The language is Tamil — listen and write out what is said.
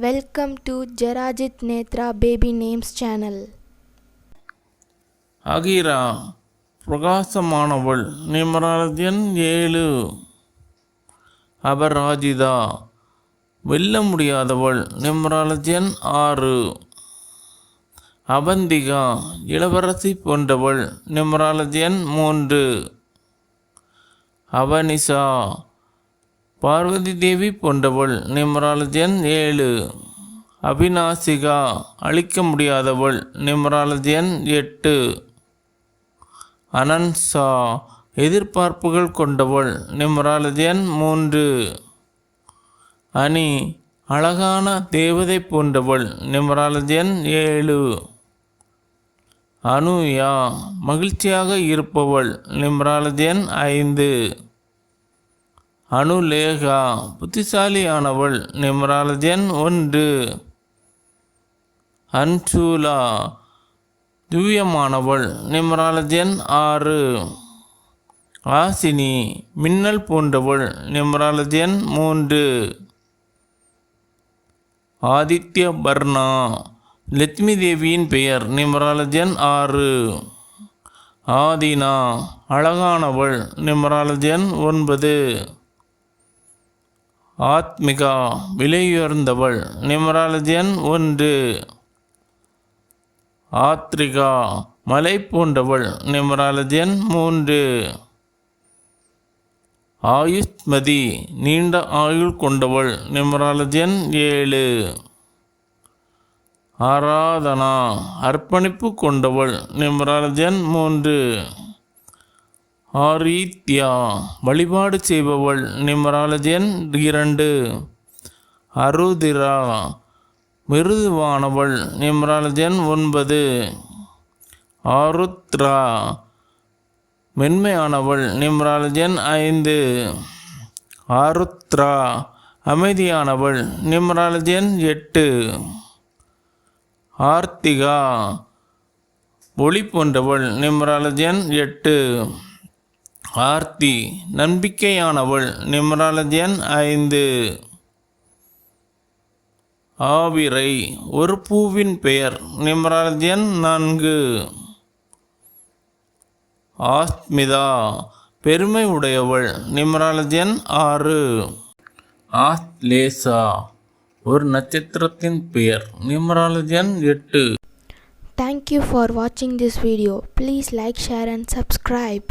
Welcome to ஜெராஜித் Netra baby names channel Akira பிரகாசமானவள் நிமராஜன் ஏழு. அபராஜிதா வெல்ல முடியாதவள் நிமராஜன் ஆறு. அவந்திகா இளவரசி போன்றவள் நிமராஜன் மூன்று. அவனிசா பார்வதி தேவி போன்றவள் நிமராலஜன் ஏழு. அபிநாசிகா அழிக்க முடியாதவள் நிமராலஜன் எட்டு. அனன்சா எதிர்பார்ப்புகள் கொண்டவள் நிமராலஜன் மூன்று. அணி அழகான தேவதை போன்றவள் நிமராலஜன் ஏழு. அனுயா மகிழ்ச்சியாக இருப்பவள் நிம்ராலஜன் ஐந்து. அனுலேகா புத்திசாலியானவள் நிம்ராலஜன் ஒன்று. அன்சூலா திவ்யமானவள் நிம்ராலஜன் ஆறு. ஆசினி மின்னல் போன்றவள் நிம்ராலஜன் மூன்று. ஆதித்ய பர்ணா லட்சுமி தேவியின் பெயர் நிமராலஜன் ஆறு. ஆதினா அழகானவள் நிமராலஜன் ஒன்பது. ஆத்மிகா விலையுயர்ந்தவள் நிமராலஜன் ஒன்று. ஆத்ரிகா மலை போன்றவள் நிமராலஜன் மூன்று. ஆயுஷ்மதி நீண்ட ஆயுள் கொண்டவள் நிமராலஜன் ஏழு. ஆராதனா அர்ப்பணிப்பு கொண்டவள் நிம்ராலஜன் மூன்று. ஆரீத்யா வழிபாடு செய்பவள் நிம்ராலஜன் இரண்டு. அருதிரா மிருதுவானவள் நிம்ராலஜன் ஒன்பது. ஆருத்ரா மென்மையானவள் நிம்ராலஜன் ஐந்து. ஆருத்ரா அமைதியானவள் நிம்ராலஜன் எட்டு. ஆர்த்திகா ஒளி போன்றவள் நிம்ராலஜன் எட்டு. ஆர்த்தி நம்பிக்கையானவள் நிம்ராலஜன் ஐந்து ஆவிரை ஒரு பூவின் பெயர் நிம்ராலஜன் நான்கு ஆஸ்மிதா பெருமை உடையவள் நிம்ராலஜன் ஆறு ஆஸ்லேசா ஒரு நட்சத்திரத்தின் பெயர் நிமராலஜன் எட்டு Thank you for watching this video. Please like, share, and subscribe.